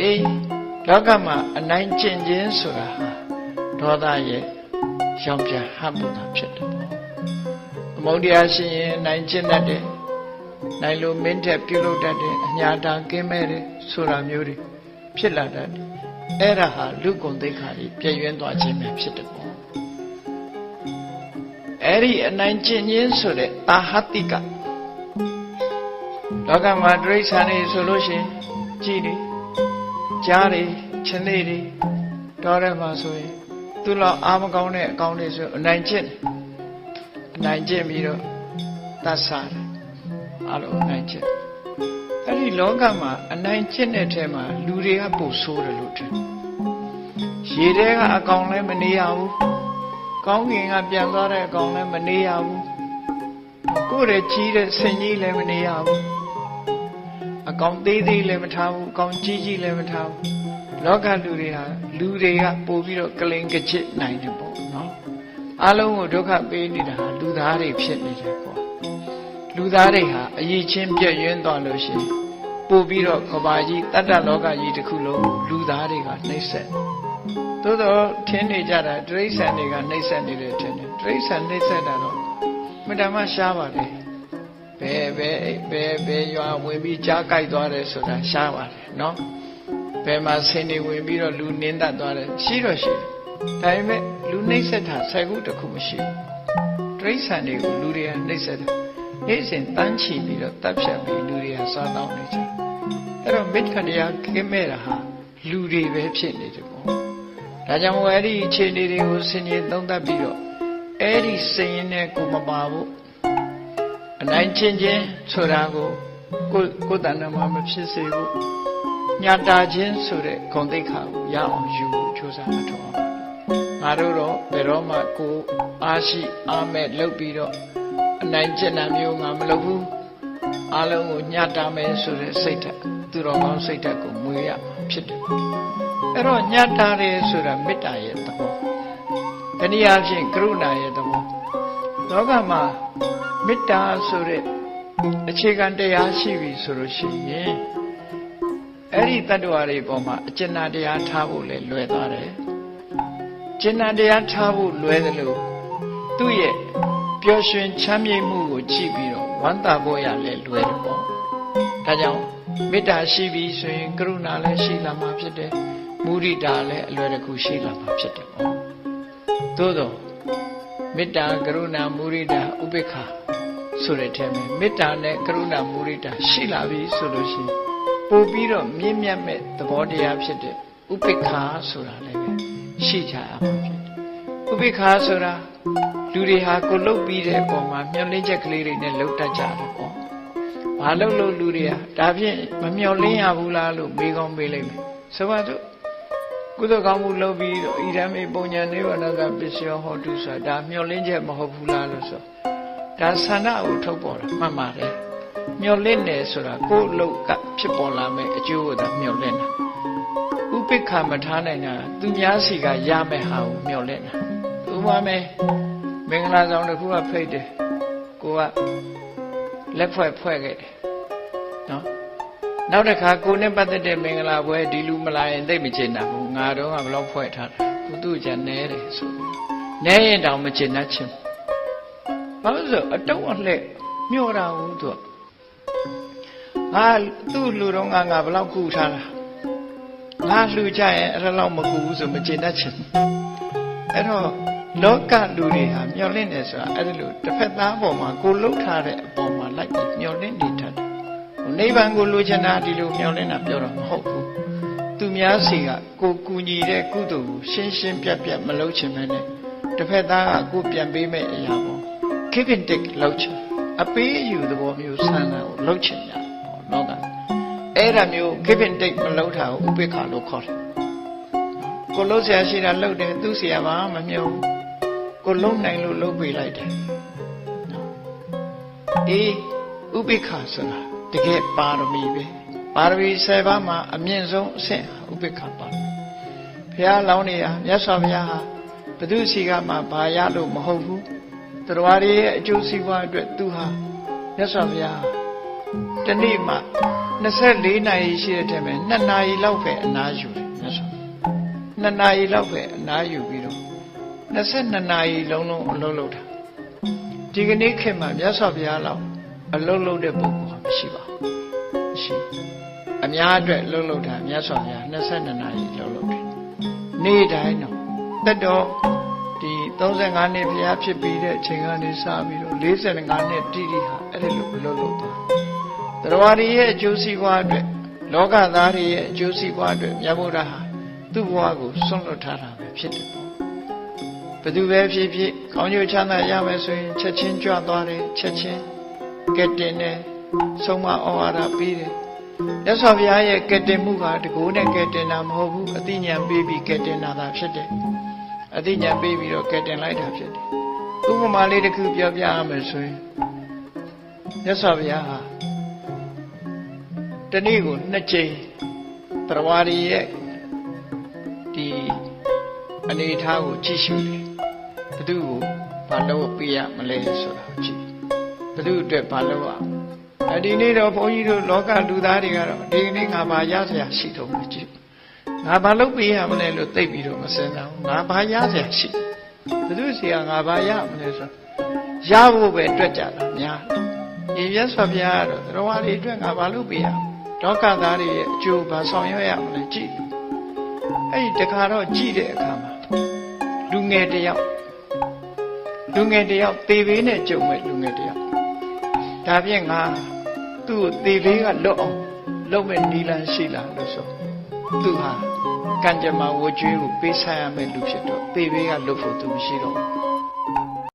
အေးလောကမှာအနိုင်ကျင့်ခြင်းဆိုတာဟာဒေါသရဲ့ရောင်ပြန်ဟပ်မှုတာဖြစ်တယ်ပေါ့အမုန်းတရားရှိရင်နိုင်ကျင့်တတ်တယ်နိုင်လို့မင်းထက်ပြုလုပ်တတ်တယ်အညာတာကင်းမဲ့တယ်ဆိုတာမျိုးတွေဖြစ်လာတတ်တယ်အဲ့ဒါဟာလူကုန်သိက္ခာကြီးပြည့်ရွံ့သွားခြင်းပဲဖြစ်တယ်ပေါ့အဲ့ဒီအနိုင်ကျင့်ခြင်းဆိုတဲ့အာဟတိကလောကမှာတိရစ္ဆာန်တွေဆိုလို့ရှိရင်ကြည်တယ် ကြားတယ်ခြေလေးတွေတော်တယ်မှာဆိုရင်သူ့လောက်အာမကောင်းတဲ့အကောင်းတွေဆိုအနိုင်ကျင့်တယ်အနိုင်ကျင့်ပြီးတော့တတ်စားတယ်အလုံးအနိုင်ကျင့်အဲ့ဒီလောကမှာအနိုင်ကျင့်တဲ့ထဲမှာလူတွေကပိုဆိုးတယ်လို့ထင်ရေထဲကအကောင်လည်းမနေရဘူးကောင်းကင်ကပြန်သွားတဲ့အကောင်လည်းမနေရဘူးကိုယ်ရဲ့ကြီးတဲ့ဆင်ကြီးလည်းမနေရဘူး အကောင်သေးသေးလည်းမထားဘူးအကောင်ကြီးကြီးလည်းမထားဘူးလောကလူတွေဟာလူတွေကပို့ပြီးတော့ကလိန်ကချစ်နိုင်တယ်ပေါ့နော်အလုံးကိုဒုက္ခပေးနေတာဟာလူသားတွေဖြစ်နေတယ်ကွာလူသားတွေဟာအရေးချင်းပြည့်ရင်းသွားလို့ရှိရင်ပို့ပြီးတော့ကဘာကြီးတတ္တလောကကြီးတစ်ခုလုံးကိုလူသားတွေကနှိမ့်ဆက်သို့တော့ထင်းနေကြတာတိရစ္ဆာန်တွေကနှိမ့်ဆက်နေတယ်ထင်တယ်တိရစ္ဆာန်နှိမ့်ဆက်တာတော့မတမရှားပါတယ် ဘယ်ဘယ်ဘယ်ဘယ်ရွာဝင်ပြီးကြားကြိုက်သွားတယ်ဆိုတာရှားပါတယ်နော်ဘယ်မှာဆင်းနေဝင်ပြီးတော့လူနင်းတတ်သွားတယ်ရှိတော့ရှိတယ်ဒါပေမဲ့လူနှိမ့်ဆက်တာဆယ်ခုတစ်ခုမရှိဘူးတိရစ္ဆာန်တွေကိုလူတွေကနှိမ့်ဆက်တယ်နေ့စဉ်တန်းချီပြီးတော့တပ်ဖြတ်ပြီးလူတွေကစားတောင်းနေကြတယ်အဲ့တော့မိတ္တတရားကင်းမဲ့တာဟာလူတွေပဲဖြစ်နေတယ်ပေါ့ဒါကြောင့်မို့အဲ့ဒီအခြေအနေတွေကိုဆင်ခြင်သုံးသပ်ပြီးတော့အဲ့ဒီစိတ်ရင်းနဲ့ကိုမပါဘူး အနိုင်ချင်းချင်းဆိုတာကိုကိုကိုယ်တဏ္ဍာမှာမဖြစ်စေဘူးညာတာချင်းဆိုတဲ့ဂုဏ်သိက္ခာကိုရအောင်ယူဖို့ကြိုးစားမထောက်အောင်ငါတို့တော့ဘယ်တော့မှကိုအားရှိအားမဲ့လုပ်ပြီးတော့အနိုင်ကျင့်တာမျိုးငါမလုပ်ဘူးအားလုံးကိုညှတာမယ်ဆိုတဲ့စိတ်ဓာတ်သူတော်ကောင်းစိတ်ဓာတ်ကိုမွေးရမှာဖြစ်တယ်အဲ့တော့ညှတာတယ်ဆိုတာမေတ္တာရဲ့သဘောတနည်းအားဖြင့်ကရုဏာရဲ့သဘောလောကမှာ မေတ္တာဆိုတဲ့အခြေခံတရားရှိပြီဆိုလို့ရှိရင်အဲ့ဒီတ attva တွေပေါ်မှာအကျဉ်းတရားထားဖို့လည်းလွယ်သွားတယ်ကျဉ်းတရားထားဖို့လွယ်တယ်လို့သူ့ရဲ့ပျော်ရွှင်ချမ်းမြေ့မှုကိုကြည့်ပြီးတော့ဝမ်းသာဖို့ရလဲလွယ်တယ်ပေါ့ဒါကြောင့်မေတ္တာရှိပြီဆိုရင်ကရုဏာလည်းရှိလာမှာဖြစ်တယ်မုဒိတာလည်းအလွယ်တကူရှိလာမှာဖြစ်တယ်ပေါ့သို့တော့မေတ္တာကရုဏာမုဒိတာဥပေက္ခ ဆိုတဲ့ထဲမှာမေတ္တာနဲ့ကရုဏာမုဒိတာရှိလာပြီဆိုလို့ရှိရင်ပို့ပြီးတော့မြင့်မြတ်မဲ့သဘောတရားဖြစ်တဲ့ဥပေက္ခဆိုတာလည်းပဲရှိကြရမှာဖြစ်တယ်ဥပေက္ခဆိုတာလူတွေဟာကိုလှုပ်ပြီးတဲ့အပေါ်မှာမျောလင်းချက်ကလေးတွေနဲ့လှုပ်တတ်ကြတယ်ပေါ့။ဘာလှုပ်လို့လူတွေဟာဒါဖြင့်မမျောလင်းရဘူးလားလို့မေးကောင်းမေးလိုက်မယ်။ဆိုပါစို့ကုသိုလ်ကောင်းမှုလုပ်ပြီးတော့ဣဒံမေပုံညာနေဝနကပစ္စယောဟောတုဆိုတာဒါမျောလင်းချက်မဟုတ်ဘူးလားလို့ဆို။ ဒါဆန္ဒကိုထုတ်ပေါ်တာမှတ်ပါတယ်။မျောလင်းတယ်ဆိုတာကိုယ်လှုပ်ကဖြစ်ပေါ်လာမယ့်အကျိုးကိုသာမျောလင်းတာ။ဥပိ္ပခမထားနိုင်တာသူများစီကရမယ့်ဟာကိုမျောလင်းတာ။ဥပမာမင်္ဂလာဆောင်တစ်ခုကဖိတ်တယ်ကိုကလက်ဖွဲ့ဖွဲ့ခဲ့တယ်နော်နောက်တစ်ခါကိုနဲ့ပတ်သက်တဲ့မင်္ဂလာပွဲဒီလူမလာရင်သိမချင်တာဘူးငါတော့ကဘလောက်ဖွဲ့ထားတာကိုသူ့ကြနဲတယ်ဆိုနဲရင်တောင်မချင်တတ်ချင်ဘာ လို့ဆိုအတုံးအလှဲ့မျောတာဘူးသူငါသူ့လူတော့ငါငါဘလောက်ကူထားတာငါလှူကြရင်အဲ့လောက်မကူဘူးဆိုမချင်တတ်ချင်အဲ့တော့လောကလူတွေဟာမျောလင့်တယ်ဆိုတာအဲ့ဒါလို့တစ်ဖက်သားပေါ်မှာကိုလှုပ်ထားတဲ့အပေါ်မှာလိုက်ပြီးမျောလင့်နေတတ်တယ်။နိဗ္ဗာန်ကိုလိုချင်တာဒီလိုမျောလင့်တာပြောတော့မဟုတ်ဘူး။သူများစီကကိုကူညီတဲ့ကုသိုလ်ကိုရှင်းရှင်းပြတ်ပြတ်မလုပ်ချင်မဲနဲ့တစ်ဖက်သားကကိုပြန်ပေးမဲ့အရာပေါ့။ give and take လုပ်ချင်အပေးအယူသဘောမျိုးဆန္ဒကိုလုပ်ချင်ကြပေါ့နော်ကအဲ့ဒါမျိုး give and take မလုပ်တာကိုဥပေက္ခလို့ခေါ်တယ်။ကိုလုံးဆရာရှိတာလုပ်တယ်သူ့ဆရာကမမြုံဘူးကိုလုံးနိုင်လို့လုံးပေးလိုက်တယ်အေးဥပိ္ပခဆိုတာတကယ်ပါရမီပဲပါရမီ7ပါးမှာအမြင့်ဆုံးအဆင့်ဥပိ္ပခပါဘုရားလောင်းနေရမြတ်စွာဘုရားဟာဘုသူစီကမှဘာရလို့မဟုတ်ဘူး တရားတွေရဲ့အကျိုးစီးပွားအတွက်သူဟာမြတ်စွာဘုရားတနေ့မှ24နာရီရှိတဲ့ထဲမှာ2နာရီလောက်ပဲအနားယူတယ်မြတ်စွာ2နာရီလောက်ပဲအနားယူပြီးတော့22နာရီလုံးလုံးအလုပ်လုပ်တာဒီကနေ့ခေတ်မှာမြတ်စွာဘုရားလောက်အလုပ်လုပ်တဲ့ပုဂ္ဂိုလ်ဟာမရှိပါဘူးမရှိအများအတွက်အလုပ်လုပ်တာမြတ်စွာဘုရား22နာရီအလုပ်လုပ်တယ်နေ့တိုင်းတော့တက်တော့ဒီ 35နှစ်ဘုရားဖြစ်ပြီးတဲ့အချိန်ကနေစပြီးတော့45နှစ်တိတိဟာအဲ့ဒီလိုအလုပ်လုပ်သွားတယ်တရားရီရဲ့အကျိုးစီးပွားအတွက်လောကသားတွေရဲ့အကျိုးစီးပွားအတွက်မြတ်ဗုဒ္ဓဟာသူ့ဘဝကိုဆွန့်လွတ်ထားတာပဲဖြစ်တယ်ပေါ့ဘယ်သူပဲဖြစ်ဖြစ်ကောင်းကျိုးချမ်းသာရမယ်ဆိုရင်ချက်ချင်းကြွသွားတယ်ချက်ချင်းကဲတင်တယ်ဆုံးမဩဝါဒပေးတယ်မြတ်စွာဘုရားရဲ့ကဲတင်မှုကတကိုးနဲ့ကဲတင်တာမဟုတ်ဘူးအသိဉာဏ်ပေးပြီးကဲတင်တာသာဖြစ်တယ် အသိဉာဏ်ပေးပြီးတော့ကဲတင်လိုက်တာဖြစ်တယ်ဥပမာလေးတစ်ခုပြောပြရမယ်ဆိုရင်မြတ်စွာဘုရားဟာတနေ့ကိုနှစ်ကြိမ်တရားရီရဲ့ဒီအနေအထားကိုကြည့်ရှုတယ်ဘသူကိုဘာလို့ပေးရမလဲဆိုတာကိုကြည့်ဘသူအတွက်ဘာလို့အောင်အဲဒီနေ့တော့ဘုန်းကြီးတို့လောကလူသားတွေကတော့ဒီနေ့ငါဘာရစရာရှိတော့မကြည့် ငါဘာလို့ပေးရမလဲလို့သိပြီးတော့မစင်စားဘူးငါဘာရစရာရှိဘသူစီကငါဘာရမလဲဆိုရဖို့ပဲတွက်ကြတာများတယ်ရေရစွာဘုရားကတော့သရဝါတွေအတွက်ငါဘာလို့ပေးရလောကသားတွေရဲ့အကျိုးဘာဆောင်ရွက်ရမလဲကြည့်အဲ့ဒီတခါတော့ကြည့်တဲ့အခါမှာလူငယ်တယောက်လူငယ်တယောက်သေဘေးနဲ့ကြုံမဲ့လူငယ်တယောက်ဒါဖြင့်ငါသူ့ကိုသေဘေးကလွတ်အောင်လုပ်မဲ့နီလန်ရှိလားလို့ဆိုသူဟာ ကံကြမ္မာဝကြွေးကိုပေးဆိုင်ရမယ့်လူဖြစ်တော့သေဘေးကလွတ်ဖို့သူမရှိတော့ဘူး